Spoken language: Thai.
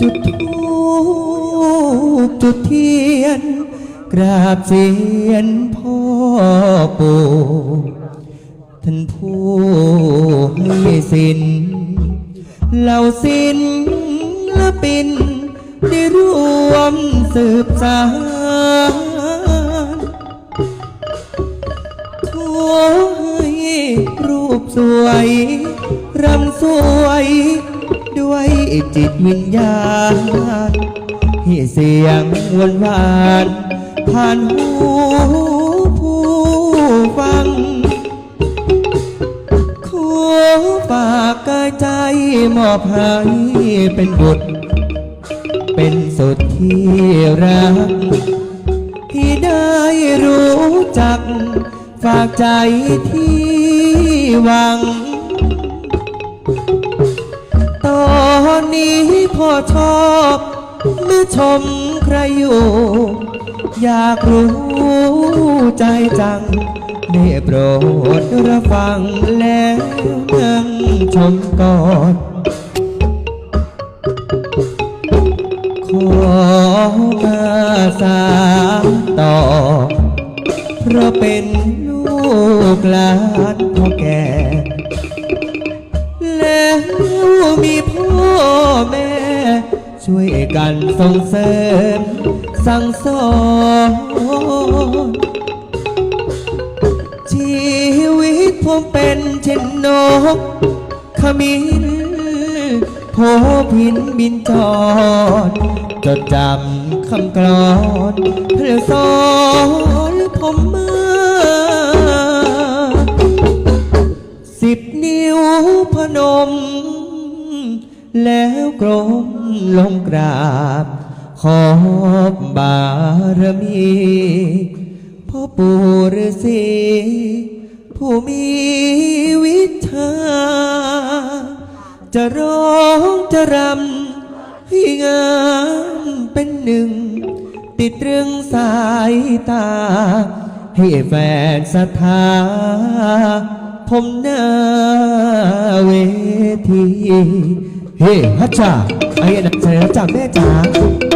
จุดทูปจุดเทียน กราบเสียนพ่อปู่ท่านผู้ให้สินเหล่าสินละปิน ได้ร่วมสืบสานขอให้รูปสวย รำสวย ด้วยจิตวิญญาณให้เสียงหวนหวานผ่านหูผู้ฟังขอฝากกายใจมอบให้เป็นบุตร เป็นสุดที่รัก ที่ได้รู้จัก ฝากใจที่หวัง พ่อชอบเมื่อชมใครอยู่ อยากรู้ใจจังได้โปรดรับฟังแล้วนั่งชมก่อนขอมาสาต่อ เพราะเป็นลูกหลานพ่อแก่ แล้ว ช่วยกันส่งเสริม สั่งสอนชีวิตผมเป็นเช่นนกขมิ้นโพพินบินจอดจดจำคำกลอนเพื่อสอนผมมาสิบนิ้วพนม แล้วกรมลงกราบ ขอบบารมีพ่อปู่ฤาษีผู้มีวิชา จะร้องจะรำให้งามเป็นหนึ่ง ติดเรื่องสายตา ให้แฟนศรัทธาผมหน้าเวที เฮ้ฮัชชาไอ้นักแสดงจาแม่จ๋า